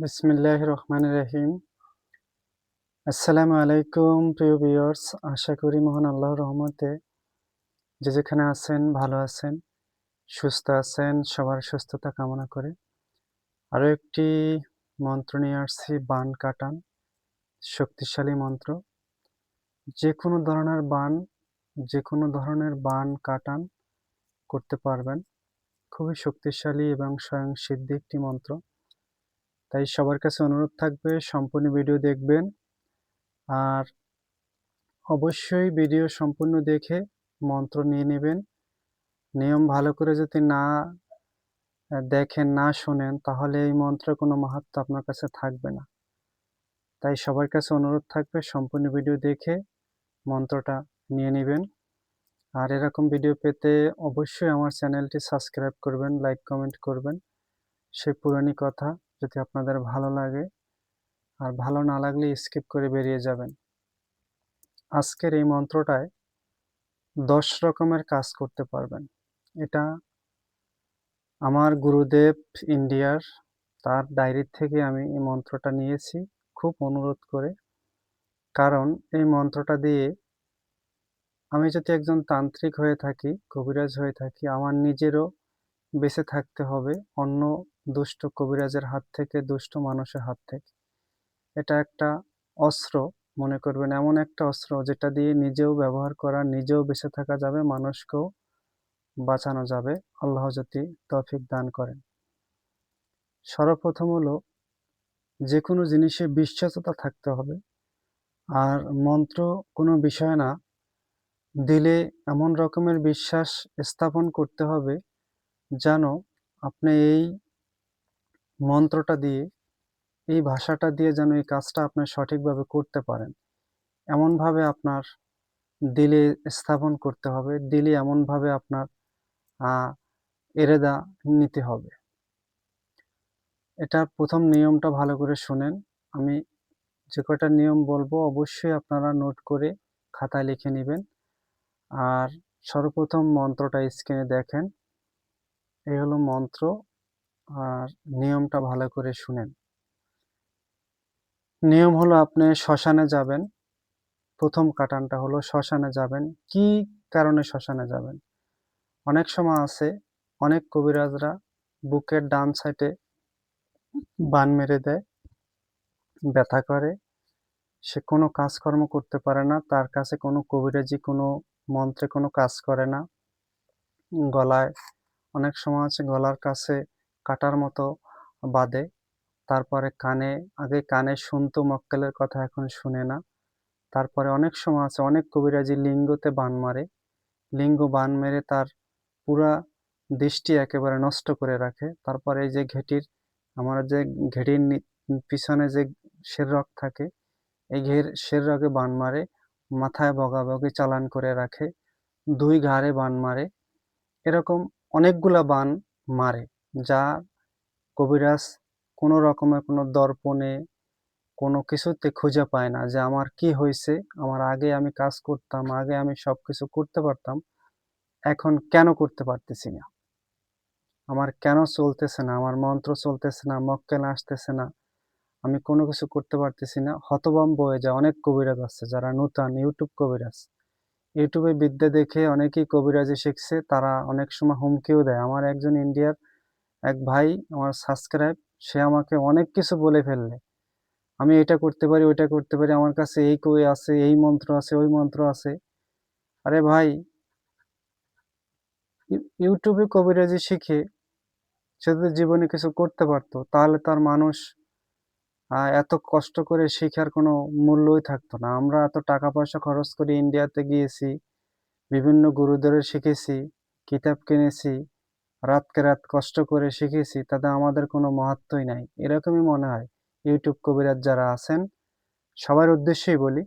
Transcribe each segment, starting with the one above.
বিসমিল্লাহ রহমান রহিম আসসালামু আলাইকুম প্রিয় ভিউয়ার্স, আশা করি মোহন আল্লাহর রহমতে যে যেখানে আছেন, ভালো আছেন, সুস্থ আছেন, সবার সুস্থতা কামনা করে। আরও একটি মন্ত্র নিয়ে আসছি, বান কাটান, শক্তিশালী মন্ত্র। যে কোনো ধরনের বান যে কোনো ধরনের বান কাটান, করতে পারবেন। খুবই শক্তিশালী এবং স্বয়ং সিদ্ধি একটি মন্ত্র। তাই সবার কাছে অনুরোধ থাকবে সম্পূর্ণ ভিডিও দেখবেন। আর অবশ্যই ভিডিও সম্পূর্ণ দেখে মন্ত্র নিয়ে নেবেন। নিয়ম ভালো করে যদি না দেখেন, না শোনেন, তাহলে এই মন্ত্রের কোনো মাহাত্ম আপনার কাছে থাকবে না। তাই সবার কাছে অনুরোধ থাকবে সম্পূর্ণ ভিডিও দেখে মন্ত্রটা নিয়ে নেবেন। আর এরকম ভিডিও পেতে অবশ্যই আমার চ্যানেলটি সাবস্ক্রাইব করবেন, লাইক, কমেন্ট করবেন। সেই পুরানি কথা। যদি আপনাদের ভালো লাগে, আর ভালো না লাগলে স্কিপ করে বেরিয়ে যাবেন। আজকের এই মন্ত্রটায় দশ রকমের কাজ করতে পারবেন। এটা আমার গুরুদেব ইন্ডিয়ার, তার ডায়েরি থেকে আমি এই মন্ত্রটা নিয়েছি, খুব অনুরোধ করে। কারণ এই মন্ত্রটা দিয়ে আমি যদি একজন তান্ত্রিক হয়ে থাকি, কবিরাজ হয়ে থাকি, আমার নিজেরও বেঁচে থাকতে হবে, অন্য দুষ্ট কবিরাজের হাত থেকে, দুষ্ট মানুষের হাত থেকে। এটা একটা অস্ত্র, মনে করবেন, এমন একটা অস্ত্র যেটা দিয়ে নিজেও ব্যবহার করা, নিজেও বেঁচে থাকা যাবে, মানুষকেও বাঁচানো যাবে। আল্লাহ যদি তফিক দান করেন। সর্বপ্রথম হলো যে কোনো জিনিসে বিশ্বাসতা থাকতে হবে। আর মন্ত্র কোনো বিষয় না, দিলে এমন রকমের বিশ্বাস স্থাপন করতে হবে যেন আপনি এই মন্ত্রটা দিয়ে, এই ভাষাটা দিয়ে যেন এই কাজটা আপনি সঠিকভাবে করতে পারেন। এমনভাবে আপনার দিলে স্থাপন করতে হবে, দিলে এমনভাবে আপনার এরেদা নিতে হবে। এটার প্রথম নিয়মটা ভালো করে শুনেন। আমি যে কটা নিয়ম বলব অবশ্যই আপনারা নোট করে খাতায় লিখে নেবেন। আর সর্বপ্রথম মন্ত্রটা স্ক্রিনে দেখেন। এই হলো মন্ত্র। আর নিয়মটা ভালো করে শুনেন। নিয়ম হলো আপনি শ্মশানে যাবেন। প্রথম কাটানটা হলো শ্মশানে যাবেন। কি কারণে শ্মশানে যাবেন? অনেক সময় আছে, অনেক কবিরাজরা বুকের ডান সাইডে বান মেরে দেয়, ব্যথা করে। সে কোনো কাজকর্ম করতে পারে না, তার কাছে কোনো কবিরাজি, কোনো মন্ত্রে কোনো কাজ করে না। গলায়, অনেক সময় আছে গলার কাছে কাটার মতো বাদে। তারপরে কানে, আগে কানে শুনতো মক্কেলের কথা, এখন শুনে না। তারপরে অনেক সময় আছে, অনেক কবিরাজি লিঙ্গতে বান মারে। লিঙ্গ বান মেরে তার পুরা দৃষ্টি একেবারে নষ্ট করে রাখে। তারপরে এই যে ঘেটির, আমার যে ঘেটির পিছনে যে শের রক থাকে, এই ঘের শের রকে বান মারে, মাথায় বগাবগি চালান করে রাখে, দুই ঘাড়ে বান মারে। এরকম অনেকগুলা বান মারে। যা কবিরাজ কোনো রকমের কোনো দর্পণে কোনো কিছুতে খুঁজে পায় না যে আমার কি হয়েছে, আমার আগে আমি কাজ করতাম, আগে আমি সব কিছু করতে পারতাম, এখন কেন করতে পারতেছি না? আমার কেন চলতেছে না? আমার মন্ত্র চলতেছে না? মক্কেল আসতেছে না? আমি কোনো কিছু করতে পারতেছি না? হতবম্ব হয়ে যায় অনেক কবিরাজ আছে যারা নূতন ইউটিউব কবিরাজ। ইউটিউবে বিদ্যা দেখে অনেকেই কবিরাজি শিখছে, তারা অনেক সময় হুমকিও দেয়। আমার একজন ইন্ডিয়ার এক ভাই আমার সাবস্ক্রাইব সে আমাকে অনেক কিছু বলে ফেললে। আমি এটা করতে পারি, ওইটা করতে পারি, আমার কাছে এই কই আছে, এই মন্ত্র আছে, ওই মন্ত্র আছে। আরে ভাই ইউটিউবে কবিরাজি শিখে সে যদি জীবনে কিছু করতে পারতো, তাহলে তার মানুষ এত কষ্ট করে শিখার কোনো মূল্যই থাকতো না। আমরা এত টাকা পয়সা খরচ করে ইন্ডিয়াতে গিয়েছি, বিভিন্ন গুরুদেরের শিখেছি, কিতাব কিনেছি রাতকে রাত কষ্ট করে শিখেছি, তাতে আমাদের কোনো মহত্বই নাই। এরকমই মনে হয় ইউটিউব কবিরাজ যারা আছেন, সবার উদ্দেশ্যেই বলি,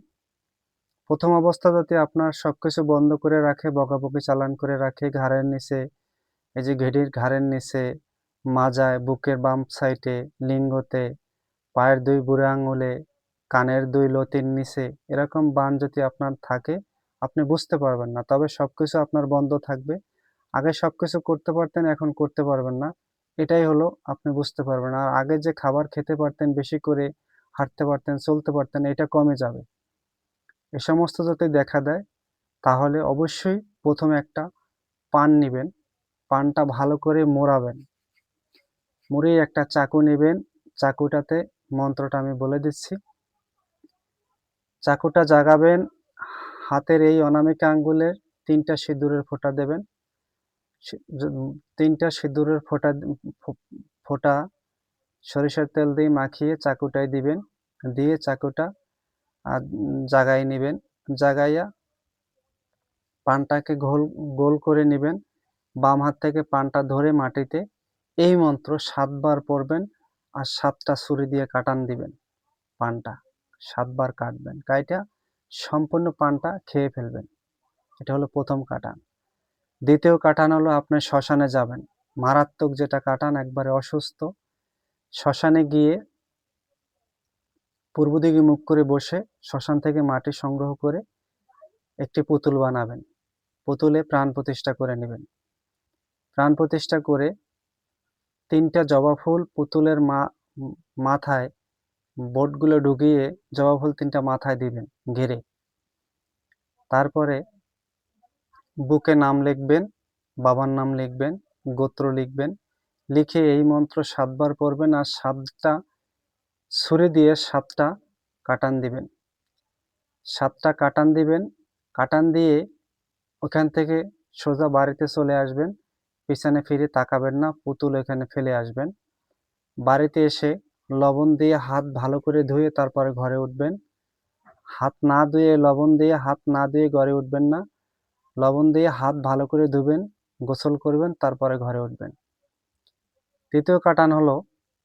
প্রথম অবস্থা যাতে আপনার সব কিছু বন্ধ করে রাখে, বকাবকি চালান করে রাখে, ঘাড়ের নিচে, এই যে ঘেডির ঘাড়ের নিচে, মাজায়, বুকের বাম সাইডে, লিঙ্গতে, পায়ের দুই বুড়ে আঙুলে, কানের দুই লতির নিচে, এরকম বান যদি আপনার থাকে, আপনি বুঝতে পারবেন না। তবে সব কিছু আপনার বন্ধ থাকবে। আগে সব কিছু করতে পারতেন, এখন করতে পারবেন না। এটাই হলো আপনি বুঝতে পারবেন। আর আগে যে খাবার খেতে পারতেন, বেশি করে হাঁটতে পারতেন, চলতে পারতেন, এটা কমে যাবে। এ সমস্ত যদি দেখা দেয়, তাহলে অবশ্যই প্রথমে একটা পান নেবেন। পানটা ভালো করে মোড়াবেন। মুড়িয়ে একটা চাকু নেবেন। চাকুটাতে মন্ত্রটা আমি বলে দিচ্ছি। চাকুটা জাগাবেন। হাতের এই অনামিকা আঙ্গুলের তিনটা সিঁদুরের ফোঁটা দেবেন। তিনটা সিঁদুরের ফোঁটা ফোঁটা, সরিষার তেল দিয়ে মাখিয়ে চাকুটায় দিবেন। দিয়ে চাকুটা জাগাই নেবেন। জাগাইয়া পানটাকে গোল গোল করে নেবেন। বাম হাত থেকে পানটা ধরে মাটিতে এই মন্ত্র সাতবার পড়বেন আর সাতটা ছুরি দিয়ে কাটান দিবেন পানটা। সাতবার কাটবেন। কাইটা সম্পূর্ণ পানটা খেয়ে ফেলবেন। এটা হলো প্রথম কাটান দ্বিতীয় কাটান হলো আপনি শ্মশানে যাবেন। মারাত্মক যেটা কাটান একবারে অসুস্থ। শ্মশানে গিয়ে পূর্ব দিকে মুখ করে বসে শ্মশান থেকে মাটি সংগ্রহ করে একটি পুতুল বানাবেন। পুতুলে প্রাণ প্রতিষ্ঠা করে নেবেন। প্রাণ প্রতিষ্ঠা করে তিনটা জবা ফুল পুতুলের মা, মাথায় বোটগুলো ঢুকিয়ে জবা ফুল তিনটা মাথায় দিবেন ঘিরে। তারপরে বুকে নাম লিখবেন, বাবার নাম লিখবেন, গোত্র লিখবেন, লিখে এই মন্ত্র সাতবার পড়বেন আর সাতটা ছুরি দিয়ে সাতটা কাটান দিবেন। সাতটা কাটান দিবেন, কাটান দিয়ে ওখান থেকে সোজা বাড়িতে চলে আসবেন, পিছনে ফিরে তাকাবেন না, পুতুল এখানে ফেলে আসবেন। বাড়িতে এসে লবণ দিয়ে হাত ভালো করে ধুয়ে তারপরে ঘরে উঠবেন। হাত না ধুয়ে, লবণ দিয়ে হাত না ধুয়ে ঘরে উঠবেন না। লবণ দিয়ে হাত ভালো করে ধুবেন, গোসল করবেন, তারপরে ঘরে উঠবেন। তৃতীয় কাটান হলো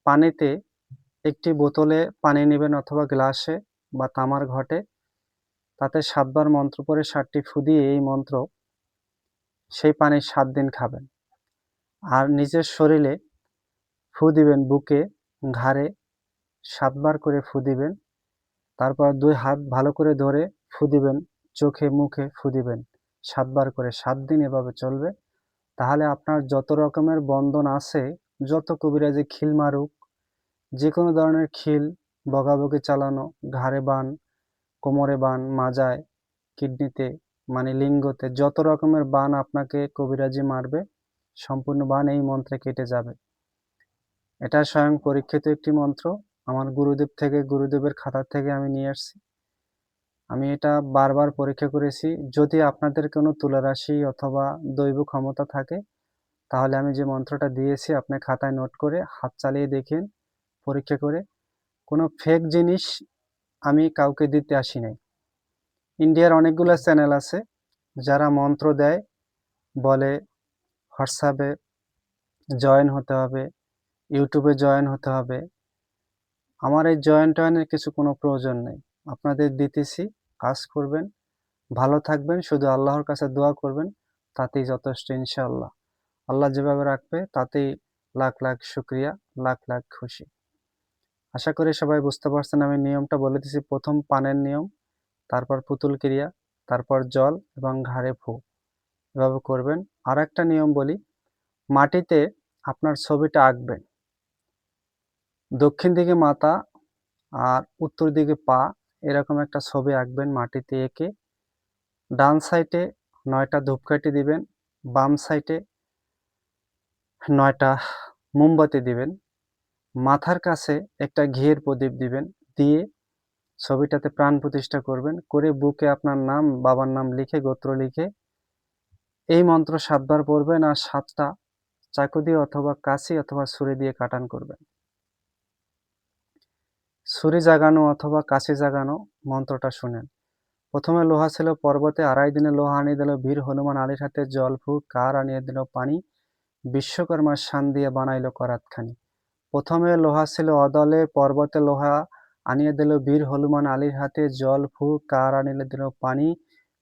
পানিতে একটি বোতলে পানি নেবেন অথবা গ্লাসে বা তামার ঘটে। তাতে সাতবার মন্ত্র পরে সাতটি ফু দিয়ে এই মন্ত্র, সেই পানি সাত দিন খাবেন। আর নিজের শরীরে ফু দিবেন বুকে, ঘাড়ে, সাতবার করে ফু দিবেন। তারপর দুই হাত ভালো করে ধরে ফু দিবেন, চোখে, মুখে ফু দিবেন। সাতবার করে সাত দিন এভাবে চলবে। তাহলে আপনার যত রকমের বন্ধন আছে, যত কবিরাজি খিল মারুক যে কোনো ধরনের খিল বগাবগি চালানো, ঘাড়ে বান, কোমরে বান, মাজায়, কিডনিতে মানে লিঙ্গতে, যত রকমের বান আপনাকে কবিরাজি মারবে, সম্পূর্ণ বান এই মন্ত্রে কেটে যাবে। এটা স্বয়ং পরীক্ষিত একটি মন্ত্র। আমার গুরুদেব থেকে, গুরুদেবের খাতা থেকে আমি নিয়ে আসছি। আমি এটা বারবার পরীক্ষা করেছি, যদি আপনাদের কোনো তুলারাশি অথবা দৈব ক্ষমতা থাকে, তাহলে আমি যে মন্ত্রটা দিয়েছি আপনি খাতায় নোট করে হাত চালিয়ে দেখেন, পরীক্ষা করে। কোনো ফেক জিনিস আমি কাউকে দিতে আসি নাই। ইন্ডিয়ার অনেকগুলো চ্যানেল আছে, যারা মন্ত্র দেয়, বলে হোয়াটসঅ্যাপে জয়েন হতে হবে, ইউটিউবে জয়েন হতে হবে। আমার এই জয়েন টয়েনের কিছু কোনো প্রয়োজন নেই। আপনাদের দিতেছি। কাজ করবেন। ভালো থাকবেন, শুধু আল্লাহর কাছে দোয়া করবেন, তাতেই যথেষ্ট ইনশাআল্লাহ। আল্লাহ যেভাবে রাখবে, তাতেই লাখ লাখ শুক্রিয়া, লাখ লাখ খুশি। আশা করি সবাই বুঝতে পারছেন, আমি নিয়মটা বলে দিছি। প্রথম পানের নিয়ম, তারপর পুতুল ক্রিয়া, তারপর জল এবং ঘাড়ে ফু। এভাবে করবেন। আর একটা নিয়ম বলি, মাটিতে আপনার ছবিটা আঁকবেন। দক্ষিণ দিকে মাথা আর উত্তর দিকে পা এরকম একটা ছবি আঁকবেন মাটিতে এঁকে। ডান সাইডে নয়টা ধূপকাঠি দিবেন, বাম সাইডে নয়টা মোমবাতি দিবেন। মাথার কাছে একটা ঘিয়ের প্রদীপ দিবেন, দিয়ে ছবিটাতে প্রাণ প্রতিষ্ঠা করবেন। করে বুকে আপনার নাম, বাবার নাম লিখে, গোত্র লিখে এই মন্ত্র সাতবার পড়বেন আর সাতটা চাকু দিয়ে অথবা কাশি অথবা ছুরি দিয়ে কাটান করবেন। ছুরি জাগানো অথবা কাশি জাগানো মন্ত্রটা শুনেন। প্রথমে লোহা ছিল পর্বতে, আড়াই দিনে লোহা আনিয়ে দিল বীর হনুমান আলীর হাতে জল ফু কার আনিয়ে দিল পানি বিশ্বকর্মার শান দিয়ে বানাইল করাতখানি। প্রথমে লোহা ছিল অদলে, পর্বতে লোহা আনিয়ে দিল বীর হনুমান আলীর হাতে জল ফু কার আনিলে দিল পানি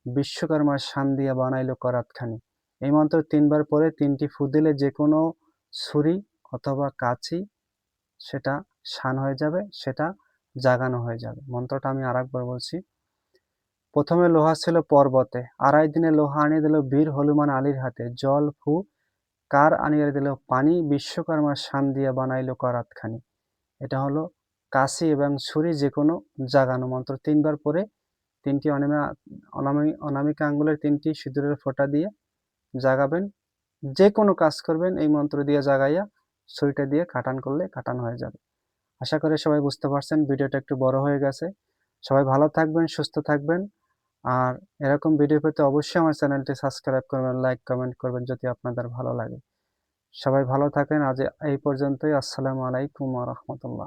বিশ্বকর্মার শান দিয়ে বানাইল করাতখানি। এই মন্ত্র তিনবার পরে তিনটি ফু দিলে যে কোনো ছুরি অথবা কাছি সেটা শান হয়ে যাবে, সেটা জাগানো হয়ে যাবে। মন্ত্রটা আমি আর বলছি। প্রথমে লোহা ছিল পর্বতে, আড়াই দিনে লোহা আনিয়ে দিল বীর হনুমান আলীর হাতে। জল, ফু, কার আনিয়ে দিল পানি, বিশ্বকর্মা শান দিয়ে বানাইলো করাতখানি। এটা হলো কাশি এবং ছুরি যে কোনো জাগানো মন্ত্র। তিনবার পরে তিনটি অনামা, অনামি, অনামিকা আঙ্গুলের তিনটি সিঁদুরের ফোঁটা দিয়ে জাগাবেন। যে কোনো কাজ করবেন, এই মন্ত্র দিয়ে জাগাইয়া ছুরিটা দিয়ে কাটান করলে কাটান হয়ে যাবে। আশা করে সবাই বুঝতে পারছেন, ভিডিওটা একটু বড় হয়ে গেছে। সবাই ভালো থাকবেন, সুস্থ থাকবেন। আর এরকম ভিডিও পেতে অবশ্যই আমার চ্যানেলটি সাবস্ক্রাইব করবেন, লাইক, কমেন্ট করবেন যদি আপনাদের ভালো লাগে। সবাই ভালো থাকেন, আজ এই পর্যন্তই। আসসালামু আলাইকুম রহমতুল্লাহ।